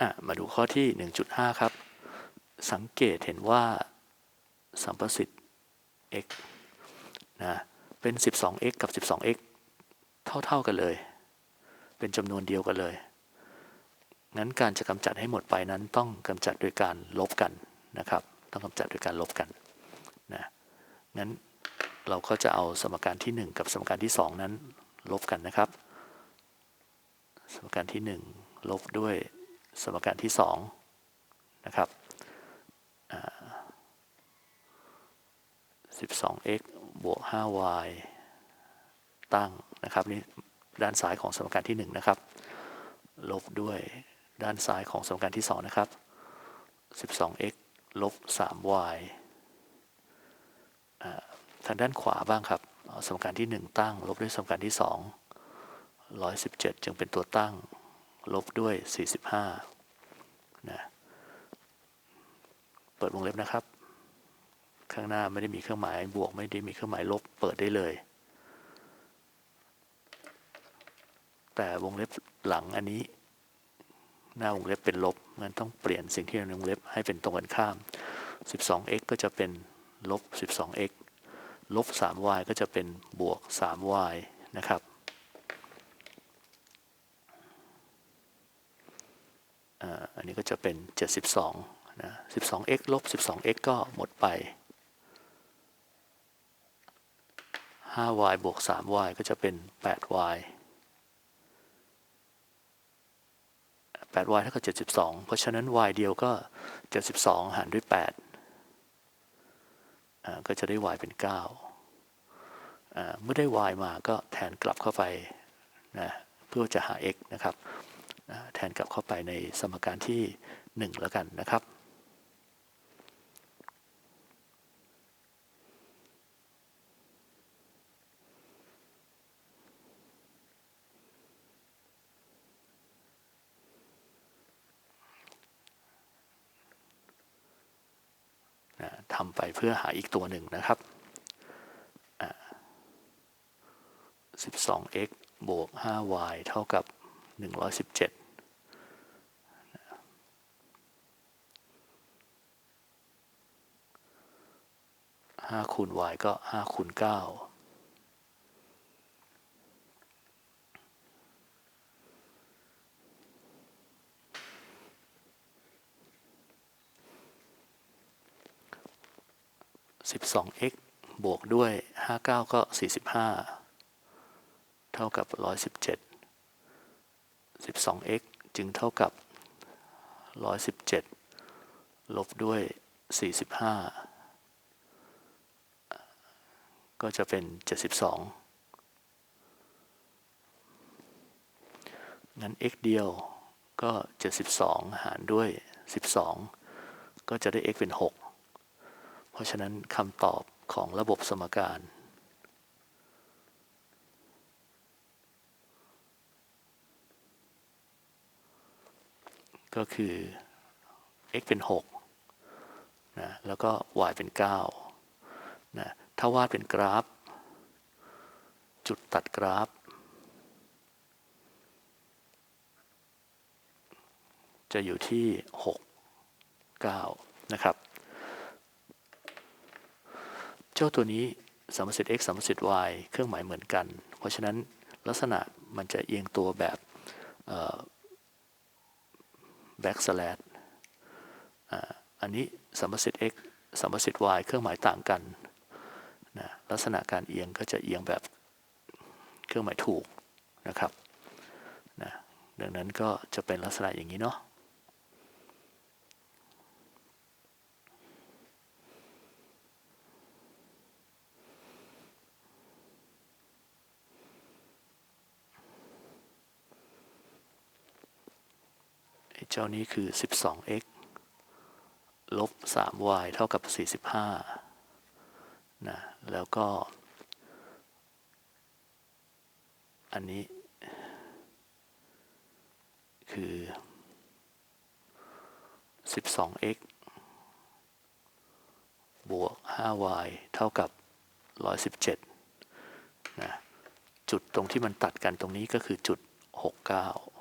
อะมาดูข้อที่ 1.5 ครับ สังเกตเห็นว่าสัมประสิทธิ์ x นะเป็น 12x กับ 12x เท่า ๆกันเลย เป็นจำนวนเดียวกันเลย งั้นการจะกำจัดให้หมดไปนั้นต้องกำจัดโดยการลบกันนะครับ ต้องกำจัดโดยการลบกันนะงั้นเราก็จะเอาสมการที่ 1 กับสมการที่ 2 นั้นลบกันนะครับ สมการที่ 1 ลบด้วย สมการที่2นะครับ 12x บวก 5y ตั้งนะครับนี่ด้านซ้ายของสมการที่ 1 นะครับ ลบด้วยด้านซ้ายของสมการที่ 2 นะครับ 12x ลบ 3y ทางด้านขวาบ้างครับ สมการที่ 1 ตั้ง ลบด้วยสมการที่ 2 117 จึงเป็นตัวตั้ง ลบด้วย 45นะเปิดวงเล็บนะครับ ข้างหน้าไม่ได้มีเครื่องหมายบวกไม่ได้มีเครื่องหมายลบเปิดได้เลย แต่วงเล็บหลังอันนี้ หน้าวงเล็บเป็นลบงั้นต้องเปลี่ยนสิ่งที่อยู่ในวงเล็บให้เป็นตรงกันข้าม 12x ก็จะเป็นลบ 12x ลบ 3y ก็จะเป็นบวก 3y นะครับอ่าอั นนี้ก็จะเป็น 72นะ 12x ลบ 12x ก็หมดไป 5y บวก 3y ก็จะเป็น 8y 8y เท่ากับ 72 เพราะฉะนั้น y เดียวก็ 72 หารด้วย8อ่าก็จะได้ y เป็น9อ่าเมื่อได้ y มาก็แทนกลับเข้าไปนะเพื่อจะหา x นะครับ แทนกลับเข้าไปในสมการที่ 1 แล้วกันนะครับ ทำไปเพื่อหาอีกตัวหนึ่งนะครับ 12x บวก 5y เท่ากับ 117 ห้าคูณ y ก็ห้าคูณเก้าสิบสอง x บวกด้วยห้าเก้าก็สี่สิบห้าเท่ากับร้อยสิบเจ็ดสิบสอง x จึงเท่ากับร้อยสิบเจ็ดลบด้วยสี่สิบห้า ก็จะเป็นเจ็ดสิบสองงั้น x เดียวก็เจ็ดสิบสองหารด้วยสิบสองก็จะได้ x เป็นหกเพราะฉะนั้นคำตอบของระบบสมการ ก็คือ x เป็น6นะแล้วก็ y เป็น9นะ ถ้าวาดเป็นกราฟ จุดตัดกราฟ จะอยู่ที่ 6 9 นะครับ เจ้าตัวนี้สมสิทธิ์ x สมสิทธิ์ y เครื่องหมายเหมือนกัน เพราะฉะนั้นลักษณะมันจะเอียงตัวแบบ back slash อันนี้สมสิทธิ์ x สมสิทธิ์ y เครื่องหมายต่างกัน นะลักษณะการเอียงก็จะเอียงแบบเครื่องหมายถูกนะครับนะดังนั้นก็จะเป็นลักษณะอย่างนี้เนาะเจ้านี้คือ 12x ลบ 3y เท่ากับ 45 นะแล้วก็ อันนี้คือ 12x บวก 5y เท่ากับ 117นะจุดตรงที่มันตัดกันตรงนี้ก็คือจุด 69